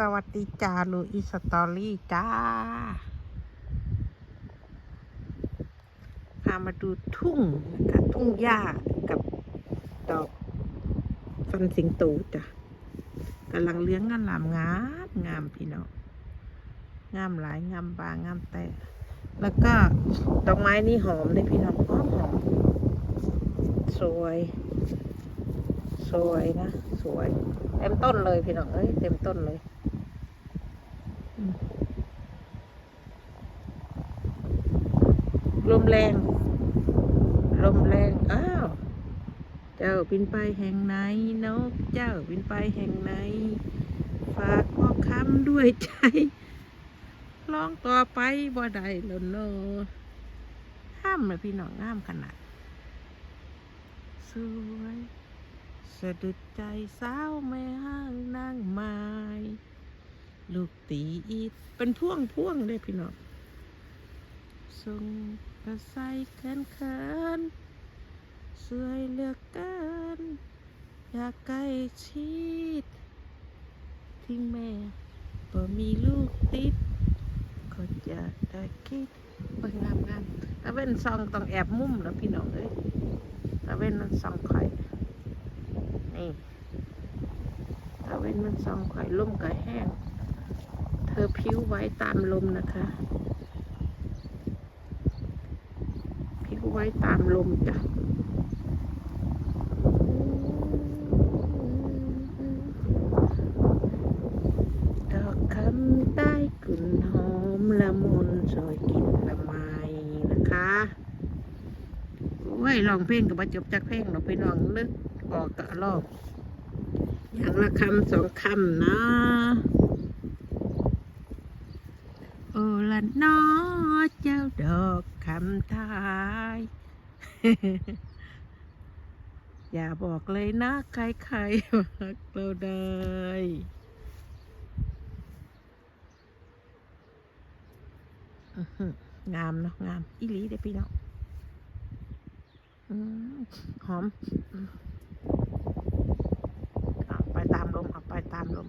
สวัสดีจ้าลูอีสตอรี่จ้า พามาดูทุ่งนะคะทุ่งหญ้ากับดอกฟันสิงโตจ้ะกำลังเลี้ยงกันหลามงามงามพี่น้องงามหลายงามบางงามแต่แล้วก็ดอกไม้นี่หอมเลยพี่น้องหอมหอมสวยสวยนะ สวย เต็มต้นเลยพี่น้องเอ้ยเต็มต้นเลยอืม ลมแรง ลมแรง อ้าว เจ้าบินไปแห่งไหนนกเจ้าบินไปแห่งไหน ฝากข้อคำด้วยใจร้องต่อไปบ่ได้แล้วเนอะห้ามเลยพี่น้องห้ามขนาด สวยสะดุดใจสาวแม่ห้างนางไม้ลูกตีอีเป็นพ่วงพ่วงเลยพี่น้องทรง กระใสเขินเขินสวยเหลือกเกิน อยากใกล้ชิดทิ้งแม่บ่มีลูกติดก็จะได้คิดเบิ่งามงามตาเว้นซองต้องแอบมุมแล้วพี่น้องเอ้ยตาเว้นมันซองไข่นี่ตาเว้นมันส่องไข่ล่มก่แห้ง เธอผิวไว้ตามลมนะคะ ผิว ไว้ตามลมจ้ะดอกคำใต้กลิ่นหอมละมุนสวยกลิ่นละไมนะคะโอ้ยลองเพลงกับประจบจากเพลงเราไปนองนึกออกกะรอบอย่างละคำสองคำนะ ละน้อเจ้าดอกคำทาย อย่าบอกเลยนะ ใครๆว่าเราได้งามเนาะงาม อีหลีเด้พี่น้องอืมหอมเอาไปตามลมเอาไปตามลม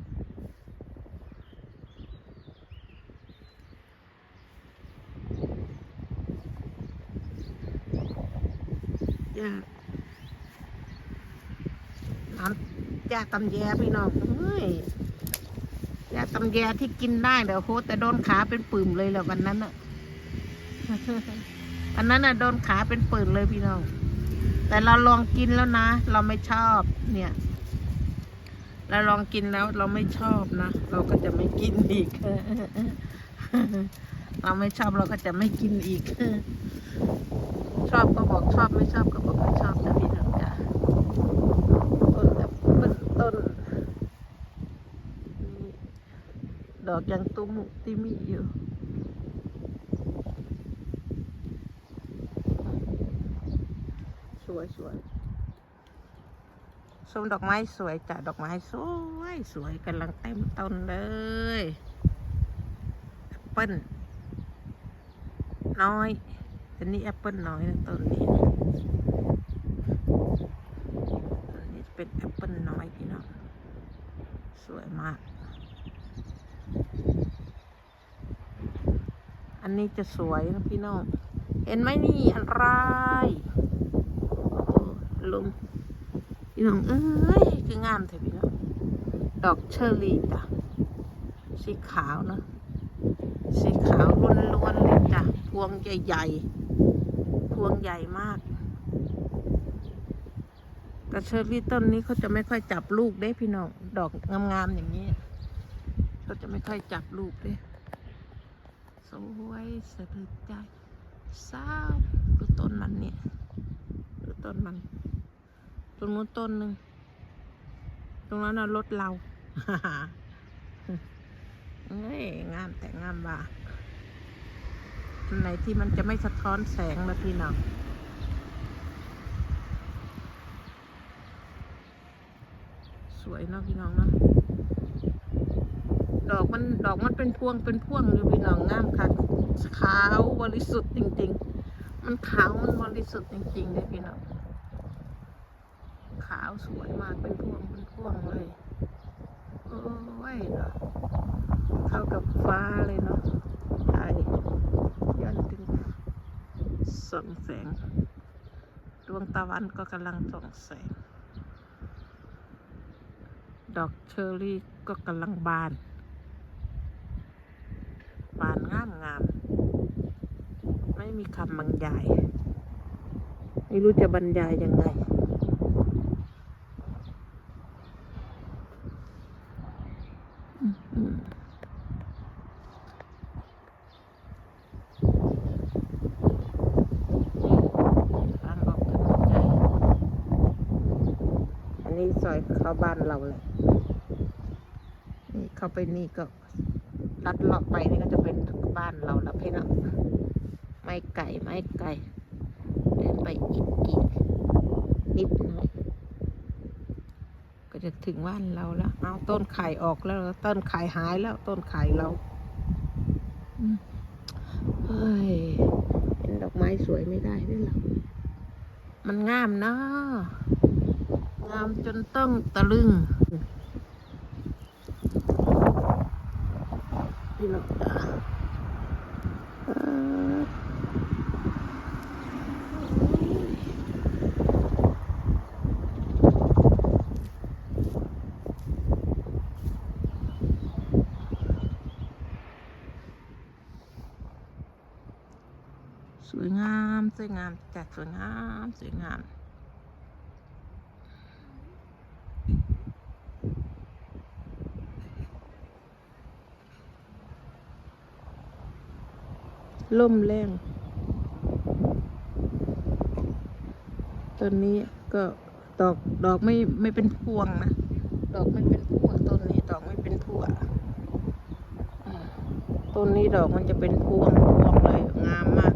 ยาน้ำยาตำแยพี่น้องเฮ้ยยาตำแยที่กินได้เดี๋ยวโคแต่โดนขาเป็นปื่มเลยแหละวันนั้นอะวันนั้นอะโดนขาเป็นปื่มเลยพี่น้อง แต่เราลองกินแล้วนะ เราไม่ชอบ เนี่ย เราลองกินแล้วเราไม่ชอบนะ เราก็จะไม่กินอีก เราไม่ชอบเราก็จะไม่กินอีก ชอบก็บอกชอบไม่ชอบก็บอกไม่ชอบนะพี่น้องจ้ะต้นแอปเปิ้ลต้นนี่ดอกยังตุ้มติมีอยู่สวยสวยส้มดอกไม้สวยจ้ะดอกไม้สวยสวยกำลังเต็มต้นเลยแอปเปิ้ล น้อยอันนี้แอปเปิ้ลน้อยนะต้นนี้ต้นนี้เป็นแอปเปิ้ลน้อยพี่น้องสวยมาก อันนี้จะสวยนะพี่น้อง เห็นไหมนี่อะไรลมพี่น้องเอ้ยคืองามเถอะพี่น้อง ดอกเชอร์รี่จ้ะสีขาวเนะสีขาวล้วนๆเลยจ้ะพวง ใหญ่ๆ พวงใหญ่มาก แต่เชอร์รี่ต้นนี้เขาจะไม่ค่อยจับลูกเด้พี่น้อง ดอกงามๆอย่างนี้ เขาจะไม่ค่อยจับลูกเด้สวยสะดุดใจสาวดูต้นมันเนี่ยดูต้นมันตรงนู้นต้นหนึ่งตรงนั้นน่ะรถเราเอ้ยงามแต่งามว่ะ อันไหนที่มันจะไม่สะท้อนแสงนะพี่น้องสวยเนาะพี่น้องเนาะดอกมันดอกมันเป็นพวงเป็นพวงอยู่พี่น้องงามค่ะขาวบริสุทธิ์จริง ๆ มันขาวมันบริสุทธิ์จริงๆเลยพี่น้องขาวสวยมากเป็นพวงเป็นพวงเลยโอ้ยเนาะฟ้าเลยเนาะใช่ย้อนถึง ส่องแสง ดวงตะวันก็กำลังส่องแสง ดอกเชอร์รี่ก็กำลังบาน บานงามงาม ไม่มีคำบรรยาย ไม่รู้จะบรรยายยังไง อืมทางออกถนนใหญ่อันนี้ ซอยเข้าบ้านเราเลยนี่เข้าไปนี่ก็ลัดเลาะไปนี่ก็จะเป็นบ้านเราแล้วพี่น้องไม่ไก่ไม่ไก่เดินไปอีกอีกนิดหน่อยก็จะถึงบ้านเราแล้ว เอาต้นไข่ออกแล้ว ต้นไข่หายแล้วต้นไข่เราเฮ้ยเห็นดอกไม้สวยไม่ได้ด้วยหรอมันงามเนาะ งามจนต้องตะลึงพี่น้องจ๋าเอ่อสวยงาม สวยงามจัดสวยงาม สวยงาม ล่มแรงตอนนี้ก็ดอกดอกไม่ไม่เป็นพวงนะ ดอกไม่เป็นพวงต้นนี้ดอกไม่เป็นพวงต้นนี้ดอกมันจะเป็นพวงพวงเลยงามมาก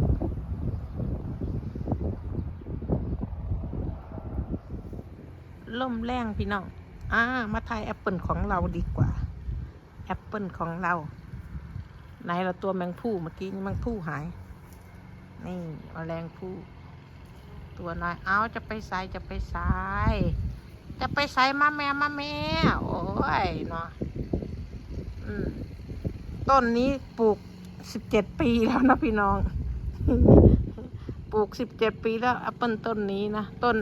ล่มแรงพี่น้องอ่ามาทายแอปเปิลของเราดีกว่า แอปเปิลของเรา ไหนเราตัวแมงผู้เมื่อกี้นี่แมงผู้หาย นี่แมลงผู้ตัวน้อยเอาจะไปใส่จะไปใส่จะไปใส่มาแม่มาแม่โอ้ยเนาะต้นนี้ปลูกสิบเจ็ดปีแล้วนะพี่น้อง ปลูกสิบเจ็ดปีแล้วแอปเปิลต้นนี้นะต้น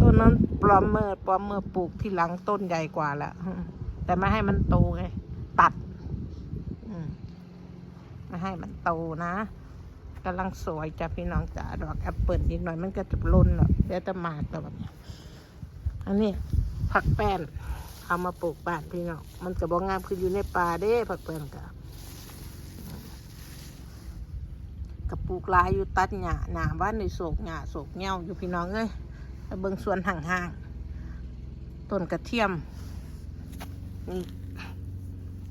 ต้นนั้นปลอมเมอร์ปลอมเมอร์ปลูกที่หลังต้นใหญ่กว่าแล้วแต่ไม่ให้มันโตไง ตัด อืม ไม่ ให้มันโตนะกำลังสวยจ้ะพี่น้องจ๋าดอกแอปเปิลนิดหน่อยมันก็จะล้นหรอกเดี๋ยวจะมากแล้วแบบนี้อันนี้ผักแป้นเอามาปลูกบ้านพี่น้องมันจะบองงามคืออยู่ในป่าเด้ผักแป้นกับกับปลูกลายอยู่ตัดหญ้าหนาบ้านในโศกหญ้าโศกเงี้ยวอยู่พี่น้องเอ้ยเบิ่งสวนห่างๆต้นกระเทียมนี่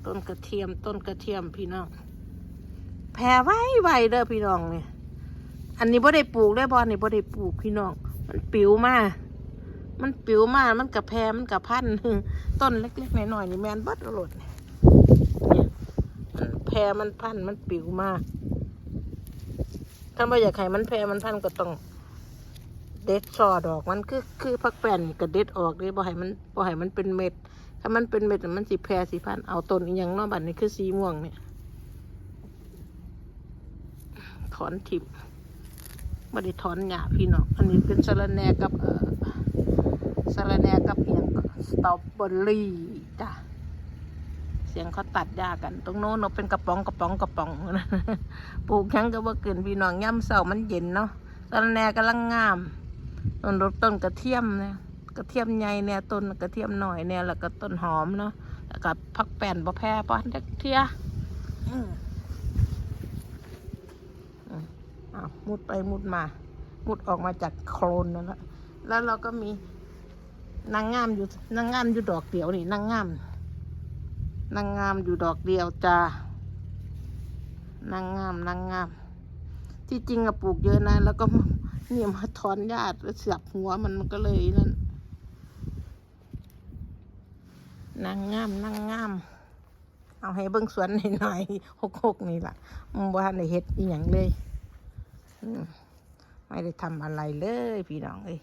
ต้นกระเทียมต้นกระเทียมพี่น้อง แผ่ไว้ไว้เด้อพี่น้องเนี่ยอันนี้บ่ได้ปลูกได้บ่นี่บ่ได้ปลูกพี่น้อง มันปิวมา มันปิวมา มันกับแพรมันกับพันต้นเล็กๆหน้อยๆนี่แมนบัดเอาโลดเนี่ยมันแพรมันพันมันปิวมาถ้าไม่อยากให้มันแพรมันพันก็ต้องเด็ดซอดอกมันคือคือพักแป้นนี่ก็เด็ดออกเลยบ่ให้มันบ่ให้มันเป็นเม็ด ถ้ามันเป็นเม็ดน่มันสิแพรสิพันเอาต้นอีหยังนาะบัดนี้คือสีม่วงเนี่ย ถ อนทิมไม่ได้ถอนหญ้าพี่น้องอันนี้เป็นสะรแน่กับเอ่อสะรแน่กับเอียงสตรอเบอรี่จ้ะเสียงเขาตัดหญ้ากัน ตรงโน้นเนาะเป็นกระป๋องกระป๋องกระป๋องนะปลูกหยังก็บ่เกินพี่น้องย่ำเสามันเย็นเนาะสะรแน่กำลังงามต้นรต้นกระเทียมเนี่ยกระเทียมใหญ่เนี่ยต้นกระเทียมหน่อยเนี่ยแล้วก็ต้นหอมเนาะแล้วก็ผักแป้นบะแพร่ป้อนเทียอืม อ้าวมุดไปมุดมา มุดออกมาจากโคลนนั่นแหละแล้วเราก็มีนางงามอยู่นางงามอยู่ดอกเดียวนี่นางงามนางงามอยู่ดอกเดียวจ้านางงามนางงาม ที่จริงอะปลูกเยอะนะ แล้วก็เนี่ยมาถอนหญ้าแล้วเสียบหัวมันมันก็เลยนั่นนางงามนางงามเอาให้เบิ้งสวนหน่อยๆหกๆนี่ล่ะมึงบ้านในเฮ็ดอีหยังเลย ไม่ได้ทำอะไรเลยพี่น้องเอ้ย